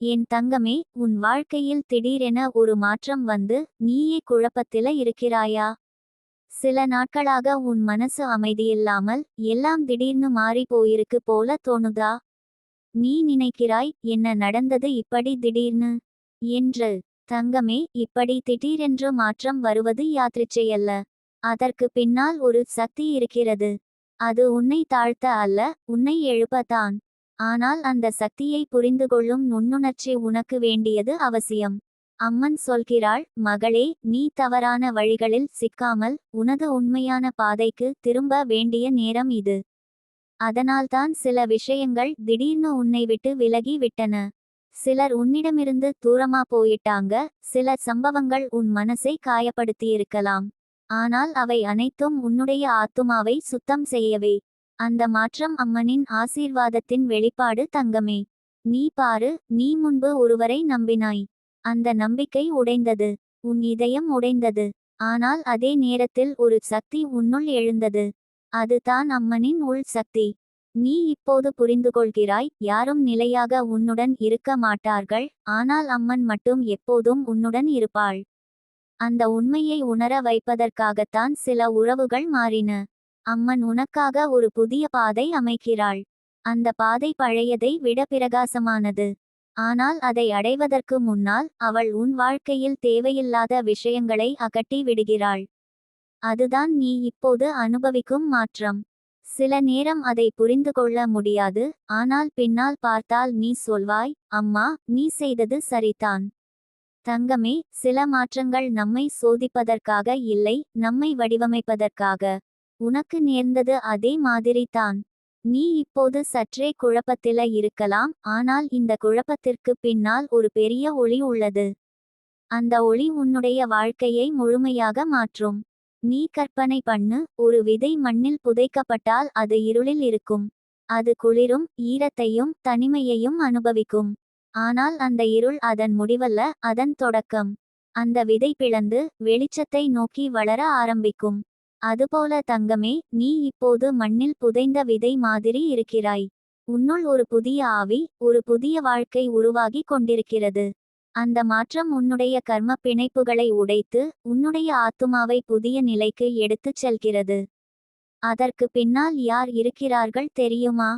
என் தங்கமே உன் வாழ்க்கையில் திடீரென ஒரு மாற்றம் வந்து நீயே குழப்பத்தில இருக்கிறாயா? சில நாட்களாக உன் மனசு அமைதியில்லாமல் எல்லாம் திடீர்னு மாறி போயிருக்கு போல தோணுதா? நீ நினைக்கிறாய் என்ன நடந்தது இப்படி திடீர்னு? என்று. தங்கமே இப்படி திடீரென்று மாற்றம் வருவது யாத்திரிச்சையல்ல அதற்கு பின்னால் ஒரு சக்தி இருக்கிறது. அது உன்னை தாழ்த்த அல்ல உன்னை எழுப்பத்தான். ஆனால் அந்த சக்தியை புரிந்துகொள்ளும் நுண்ணுணர்ச்சி உனக்கு வேண்டியது அவசியம். அம்மன் சொல்கிறாள் மகளே நீ தவறான வழிகளில் சிக்காமல் உனது உண்மையான பாதைக்கு திரும்ப வேண்டிய நேரம் இது. அதனால்தான் சில விஷயங்கள் திடீர்னு உன்னை விட்டு விலகி விட்டன. சிலர் உன்னிடமிருந்து தூரமா போயிட்டாங்க சில சம்பவங்கள் உன் மனசை காயப்படுத்தியிருக்கலாம். ஆனால் அவை அனைத்தும் உன்னுடைய ஆத்துமாவை சுத்தம் செய்யவே. அந்த மாற்றம் அம்மனின் ஆசீர்வாதத்தின் வெளிப்பாடு தங்கமே. நீ பாரு நீ முன்பு ஒருவரை நம்பினாய். அந்த நம்பிக்கை உடைந்தது. உன் இதயம் உடைந்தது. ஆனால் அதே நேரத்தில் ஒரு சக்தி உன்னுள் எழுந்தது. அதுதான் அம்மனின் உள் சக்தி. நீ இப்போது புரிந்து கொள்கிறாய் யாரும் நிலையாக உன்னுடன் இருக்க மாட்டார்கள் ஆனால் அம்மன் மட்டும் எப்போதும் உன்னுடன் இருப்பாள். அந்த உண்மையை உணர வைப்பதற்காகத்தான் சில உறவுகள் மாறின. அம்மன் உனக்காக ஒரு புதிய பாதை அமைக்கிறாள். அந்த பாதை பழையதை விட பிரகாசமானது. ஆனால் அதை அடைவதற்கு முன்னால் அவள் உன் வாழ்க்கையில் தேவையில்லாத விஷயங்களை அகட்டி விடுகிறாள். அதுதான் நீ இப்போது அனுபவிக்கும் மாற்றம். சில நேரம் அதை புரிந்து கொள்ள முடியாது. ஆனால் பின்னால் பார்த்தால் நீ சொல்வாய் அம்மா நீ செய்தது சரிதான். தங்கமே சில மாற்றங்கள் நம்மை சோதிப்பதற்காக இல்லை நம்மை வடிவமைப்பதற்காக. உனக்கு நேர்ந்தது அதே மாதிரிதான். நீ இப்போது சற்றே குழப்பத்தில இருக்கலாம் ஆனால் இந்த குழப்பத்திற்கு பின்னால் ஒரு பெரிய ஒளி உள்ளது. அந்த ஒளி உன்னுடைய வாழ்க்கையை முழுமையாக மாற்றும். நீ கற்பனை பண்ணு ஒரு விதை மண்ணில் புதைக்கப்பட்டால் அது இருளில் இருக்கும். அது குளிரும் ஈரத்தையும் தனிமையையும் அனுபவிக்கும். ஆனால் அந்த இருள் அதன் முடிவல்ல அதன் தொடக்கம். அந்த விதை பிளந்து வெளிச்சத்தை நோக்கி வளர ஆரம்பிக்கும். அதுபோல தங்கமே நீ இப்போது மண்ணில் புதைந்த விதை மாதிரி இருக்கிறாய். உன்னுள் ஒரு புதிய ஆவி ஒரு புதிய வாழ்க்கை உருவாகி கொண்டிருக்கிறது. அந்த மாற்றம் உன்னுடைய கர்ம பிணைப்புகளை உடைத்து உன்னுடைய ஆத்துமாவை புதிய நிலைக்கு எடுத்துச் செல்கிறது. அதற்கு பின்னால் யார் இருக்கிறார்கள் தெரியுமா?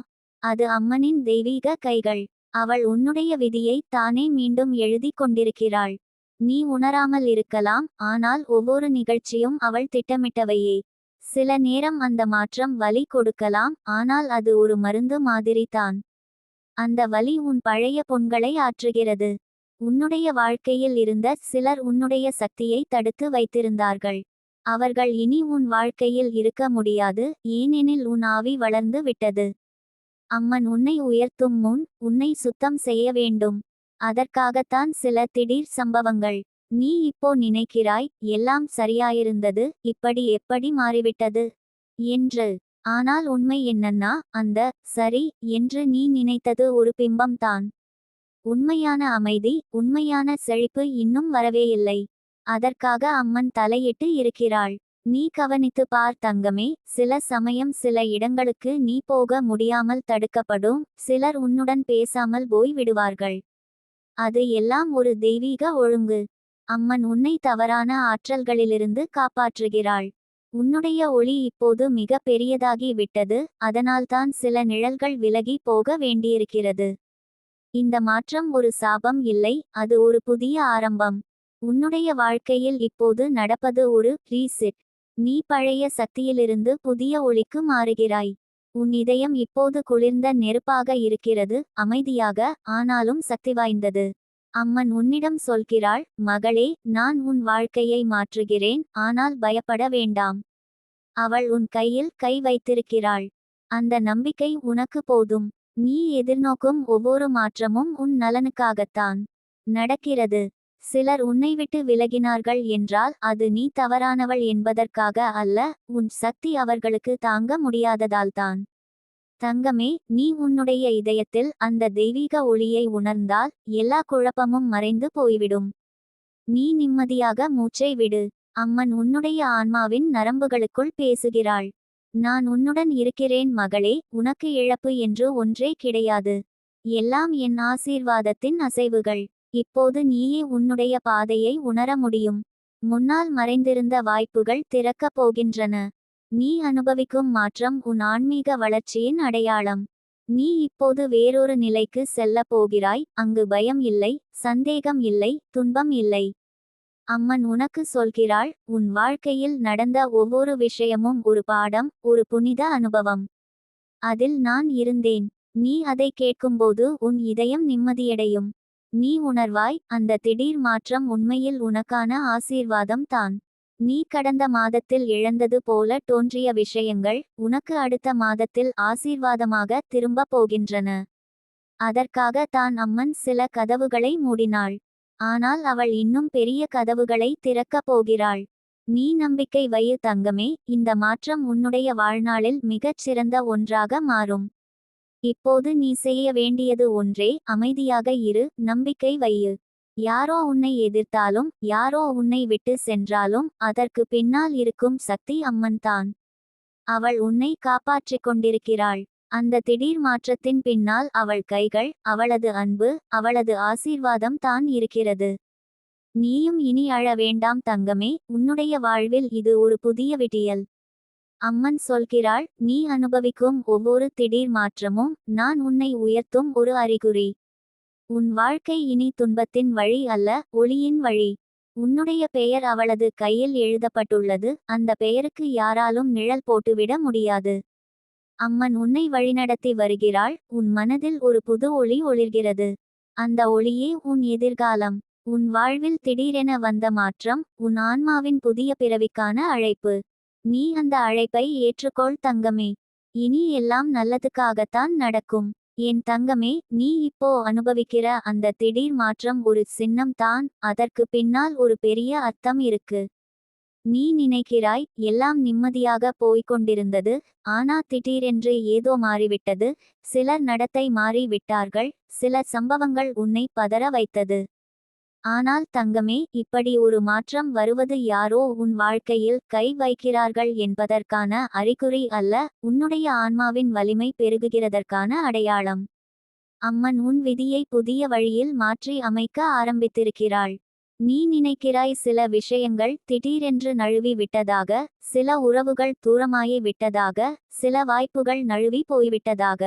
அது அம்மனின் தெய்வீக கைகள். அவள் உன்னுடைய விதியை தானே மீண்டும் எழுதி கொண்டிருக்கிறாள். நீ உணராமல் இருக்கலாம் ஆனால் ஒவ்வொரு நிகழ்ச்சியும் அவள் திட்டமிட்டவையே. சில நேரம் அந்த மாற்றம் வலி கொடுக்கலாம் ஆனால் அது ஒரு மருந்து மாதிரி தான் அந்த வலி உன் பழைய பொண்களை ஆற்றுகிறது. உன்னுடைய வாழ்க்கையில் இருந்த சிலர் உன்னுடைய சக்தியை தடுத்து வைத்திருந்தார்கள். அவர்கள் இனி உன் வாழ்க்கையில் இருக்க முடியாது ஏனெனில் உன் ஆவி வளர்ந்து விட்டது. அம்மன் உன்னை உயர்த்தும் முன் உன்னை சுத்தம் செய்ய வேண்டும். அதற்காகத்தான் சில திடீர் சம்பவங்கள். நீ இப்போ நினைக்கிறாய் எல்லாம் சரியாயிருந்தது இப்படி எப்படி மாறிவிட்டது? என்று. ஆனால் உண்மை என்னன்னா அந்த சரி என்று நீ நினைத்தது ஒரு பிம்பம்தான் உண்மையான அமைதி உண்மையான செழிப்பு இன்னும் வரவே இல்லை. அதற்காக அம்மன் தலையிட்டு இருக்கிறாள். நீ கவனித்து பார் தங்கமே சில சமயம் சில இடங்களுக்கு நீ போக முடியாமல் தடுக்கப்படும். சிலர் உன்னுடன் பேசாமல் போய் விடுவார்கள் அது எல்லாம் ஒரு தெய்வீக ஒழுங்கு. அம்மன் உன்னை தவறான ஆற்றல்களிலிருந்து காப்பாற்றுகிறாள். உன்னுடைய ஒளி இப்போது மிக பெரியதாகி விட்டது அதனால்தான் சில நிழல்கள் விலகி போக வேண்டியிருக்கிறது. இந்த மாற்றம் ஒரு சாபம் இல்லை அது ஒரு புதிய ஆரம்பம். உன்னுடைய வாழ்க்கையில் இப்போது நடப்பது ஒரு ரீசிட் நீ பழைய சக்தியிலிருந்து புதிய ஒளிக்கு மாறுகிறாய். உன் இதயம் இப்போது குளிர்ந்த நெருப்பாக இருக்கிறது அமைதியாக ஆனாலும் சக்தி வாய்ந்தது. அம்மன் உன்னிடம் சொல்கிறாள் மகளே நான் உன் வாழ்க்கையை மாற்றுகிறேன் ஆனால் பயப்பட வேண்டாம். அவள் உன் கையில் கை வைத்திருக்கிறாள். அந்த நம்பிக்கை உனக்கு போதும். நீ எதிர்நோக்கும் ஒவ்வொரு மாற்றமும் உன் நலனுக்காகத்தான் நடக்கிறது. சிலர் உன்னை விட்டு விலகினார்கள் என்றால் அது நீ தவறானவள் என்பதற்காக அல்ல உன் சக்தி அவர்களுக்கு தாங்க முடியாததால்தான் தங்கமே நீ உன்னுடைய இதயத்தில் அந்த தெய்வீக ஒளியை உணர்ந்தால் எல்லா குழப்பமும் மறைந்து போய்விடும். நீ நிம்மதியாக மூச்சை விடு. அம்மன் உன்னுடைய ஆன்மாவின் நரம்புகளுக்குள் பேசுகிறாள். நான் உன்னுடன் இருக்கிறேன் மகளே உனக்கு இழப்பு என்று ஒன்றே கிடையாது. எல்லாம் என் ஆசீர்வாதத்தின் அசைவுகள். இப்போது நீயே உன்னுடைய பாதையை உணர முடியும். முன்னால் மறைந்திருந்த வாய்ப்புகள் திறக்கப் போகின்றன. நீ அனுபவிக்கும் மாற்றம் உன் ஆன்மீக வளர்ச்சியின் அடையாளம். நீ இப்போது வேறொரு நிலைக்கு செல்லப் போகிறாய். அங்கு பயம் இல்லை சந்தேகம் இல்லை துன்பம் இல்லை. அம்மன் உனக்கு சொல்கிறாள் உன் வாழ்க்கையில் நடந்த ஒவ்வொரு விஷயமும் ஒரு பாடம் ஒரு புனித அனுபவம். அதில் நான் இருந்தேன். நீ அதை கேட்கும்போது உன் இதயம் நிம்மதியடையும். நீ உணர்வாய் அந்த திடீர் மாற்றம் உண்மையில் உனக்கான ஆசீர்வாதம் தான். நீ கடந்த மாதத்தில் இழந்தது போல தோன்றிய விஷயங்கள் உனக்கு அடுத்த மாதத்தில் ஆசீர்வாதமாக திரும்பப் போகின்றன. அதற்காக தான் அம்மன் சில கதவுகளை மூடினாள். ஆனால் அவள் இன்னும் பெரிய கதவுகளை திறக்கப் போகிறாள். நீ நம்பிக்கை வையு தங்கமே இந்த மாற்றம் உன்னுடைய வாழ்நாளில் மிகச் சிறந்த ஒன்றாக மாறும். இப்போது நீ செய்ய வேண்டியது ஒன்றே அமைதியாக இரு நம்பிக்கை வையு. யாரோ உன்னை எதிர்த்தாலும் யாரோ உன்னை விட்டு சென்றாலும் அதற்கு பின்னால் இருக்கும் சக்தி அம்மன் தான். அவள் உன்னை காப்பாற்றிக் கொண்டிருக்கிறாள். அந்த திடீர் மாற்றத்தின் பின்னால் அவள் கைகள் அவளது அன்பு அவளது ஆசீர்வாதம் தான் இருக்கிறது. நீயும் இனி அழ வேண்டாம் தங்கமே உன்னுடைய வாழ்வில் இது ஒரு புதிய விடியல். அம்மன் சொல்கிறாள் நீ அனுபவிக்கும் ஒவ்வொரு திடீர் மாற்றமும் நான் உன்னை உயர்த்தும் ஒரு அறிகுறி. உன் வாழ்க்கை இனி துன்பத்தின் வழி அல்ல ஒளியின் வழி. உன்னுடைய பெயர் அவளது கையில் எழுதப்பட்டுள்ளது அந்த பெயருக்கு யாராலும் நிழல் போட்டுவிட முடியாது. அம்மன் உன்னை வழிநடத்தி வருகிறாள் உன் மனதில் ஒரு புது ஒளி ஒளிர்கிறது. அந்த ஒளியே உன் எதிர்காலம். உன் வாழ்வில் திடீரென வந்த மாற்றம் உன் ஆன்மாவின் புதிய பிறவிக்கான அழைப்பு. நீ அந்த அழைப்பை ஏற்றுக்கொள் தங்கமே. இனி எல்லாம் நல்லதுக்காகத்தான் நடக்கும். என் தங்கமே நீ இப்போ அனுபவிக்கிற அந்த திடீர் மாற்றம் ஒரு சின்னம் தான் அதற்கு பின்னால் ஒரு பெரிய அர்த்தம் இருக்கு. நீ நினைக்கிறாய் எல்லாம் நிம்மதியாக போய்க் கொண்டிருந்தது ஆனா திடீரென்று ஏதோ மாறிவிட்டது சிலர் நடத்தை மாறி விட்டார்கள் சில சம்பவங்கள் உன்னை பதற வைத்தது. ஆனால் தங்கமே இப்படி ஒரு மாற்றம் வருவது யாரோ உன் வாழ்க்கையில் கை வைக்கிறார்கள் என்பதற்கான அறிகுறி அல்ல உன்னுடைய ஆன்மாவின் வலிமை பெருகுகிறதற்கான அடையாளம். அம்மன் உன் விதியை புதிய வழியில் மாற்றி அமைக்க ஆரம்பித்திருக்கிறாள். நீ நினைக்கிறாய் சில விஷயங்கள் திடீரென்று நழுவி விட்டதாக சில உறவுகள் தூரமாயி விட்டதாக சில வாய்ப்புகள் நழுவி போய்விட்டதாக.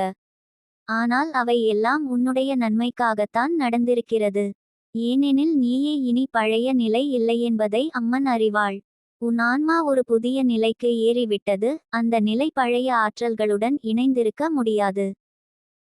ஆனால் அவை எல்லாம் உன்னுடைய நன்மைக்காகத்தான் நடந்திருக்கிறது. ஏனெனில் நீயே இனி பழைய நிலை இல்லையென்பதை அம்மன் அறிவாள். உன் ஆன்மா ஒரு புதிய நிலைக்கு ஏறிவிட்டது அந்த நிலை பழைய ஆற்றல்களுடன் இணைந்திருக்க முடியாது.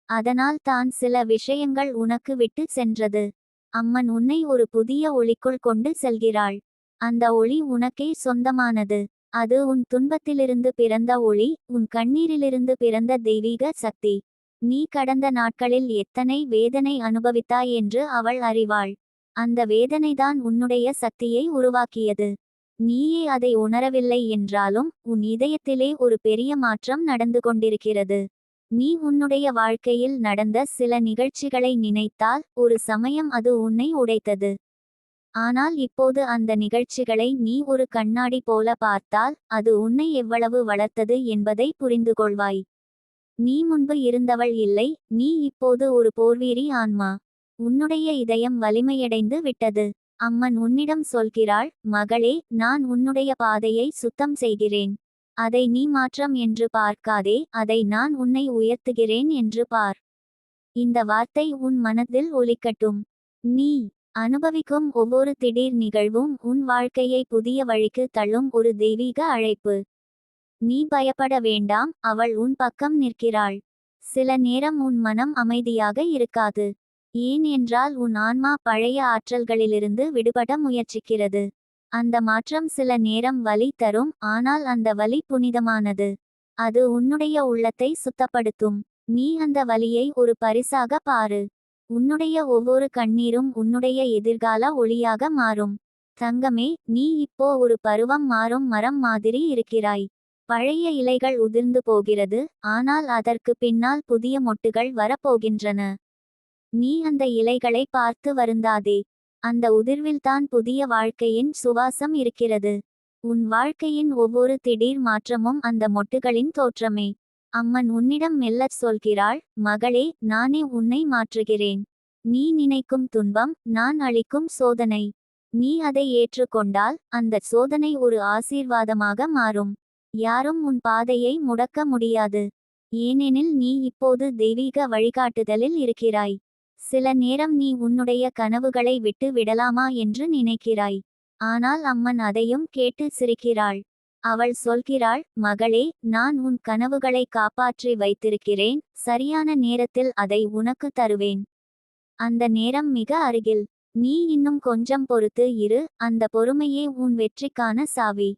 அதனால் தான் சில விஷயங்கள் உனக்கு விட்டு சென்றது. அம்மன் உன்னை ஒரு புதிய ஒளிக்குள் கொண்டு செல்கிறாள். அந்த ஒளி உனக்கே சொந்தமானது. அது உன் துன்பத்திலிருந்து பிறந்த ஒளி உன் கண்ணீரிலிருந்து பிறந்த தெய்வீக சக்தி. நீ கடந்த நாட்களில் எத்தனை வேதனை அனுபவித்தாய் என்று அவள் அறிவாள். அந்த வேதனைதான் உன்னுடைய சக்தியை உருவாக்கியது. நீயே அதை உணரவில்லை என்றாலும் உன் இதயத்திலே ஒரு பெரிய மாற்றம் நடந்து கொண்டிருக்கிறது. நீ உன்னுடைய வாழ்க்கையில் நடந்த சில நிகழ்ச்சிகளை நினைத்தால் ஒரு சமயம் அது உன்னை உடைத்தது. ஆனால் இப்போது அந்த நிகழ்ச்சிகளை நீ ஒரு கண்ணாடி போல பார்த்தால் அது உன்னை எவ்வளவு வளர்த்தது என்பதை புரிந்து கொள்வாய் நீ முன்பு இருந்தவள் இல்லை நீ இப்போது ஒரு போர்வீரி ஆன்மா. உன்னுடைய இதயம் வலிமையடைந்து விட்டது. அம்மன் உன்னிடம் சொல்கிறாள் மகளே நான் உன்னுடைய பாதையை சுத்தம் செய்கிறேன். அதை நீ மாற்றம் என்று பார்க்காதே அதை நான் உன்னை உயர்த்துகிறேன் என்று பார். இந்த வார்த்தை உன் மனதில் ஒலிக்கட்டும். நீ அனுபவிக்கும் ஒவ்வொரு திடீர் நிகழ்வும் உன் வாழ்க்கையை புதிய வழிக்கு தள்ளும் ஒரு தெய்வீக அழைப்பு. நீ பயப்பட வேண்டாம் அவள் உன் பக்கம் நிற்கிறாள். சில நேரம் உன் மனம் அமைதியாக இருக்காது. ஏன் என்றால் உன் ஆன்மா பழைய ஆற்றல்களிலிருந்து விடுபட முயற்சிக்கிறது. அந்த மாற்றம் சில நேரம் வலி தரும் ஆனால் அந்த வலி புனிதமானது. அது உன்னுடைய உள்ளத்தை சுத்தப்படுத்தும். நீ அந்த வலியை ஒரு பரிசாக பாரு. உன்னுடைய ஒவ்வொரு கண்ணீரும் உன்னுடைய எதிர்கால ஒளியாக மாறும். தங்கமே நீ இப்போ ஒரு பருவம் மாறும் மரம் மாதிரி இருக்கிறாய். பழைய இலைகள் உதிர்ந்து போகிறது ஆனால் அதற்கு பின்னால் புதிய மொட்டுகள் வரப்போகின்றன. நீ அந்த இலைகளை பார்த்து வருந்தாதே. அந்த உதிர்வில்தான் புதிய வாழ்க்கையின் சுவாசம் இருக்கிறது. உன் வாழ்க்கையின் ஒவ்வொரு திடீர் மாற்றமும் அந்த மொட்டுகளின் தோற்றமே. அம்மன் உன்னிடம் மெல்லச் சொல்கிறாள் மகளே நானே உன்னை மாற்றுகிறேன். நீ நினைக்கும் துன்பம் நான் அளிக்கும் சோதனை. நீ அதை ஏற்றுக்கொண்டால் அந்த சோதனை ஒரு ஆசீர்வாதமாக மாறும். யாரும் உன் பாதையை முடக்க முடியாது. ஏனெனில் நீ இப்போது தெய்வீக வழிகாட்டுதலில் இருக்கிறாய். சில நேரம் நீ உன்னுடைய கனவுகளை விட்டு விடலாமா என்று நினைக்கிறாய். ஆனால் அம்மன் அதையும் கேட்டு சிரிக்கிறாள். அவள் சொல்கிறாள் மகளே நான் உன் கனவுகளை காப்பாற்றி வைத்திருக்கிறேன். சரியான நேரத்தில் அதை உனக்கு தருவேன். அந்த நேரம் மிக அருகில். நீ இன்னும் கொஞ்சம் பொறுத்து இரு. அந்த பொறுமையே உன் வெற்றிக்கான சாவி.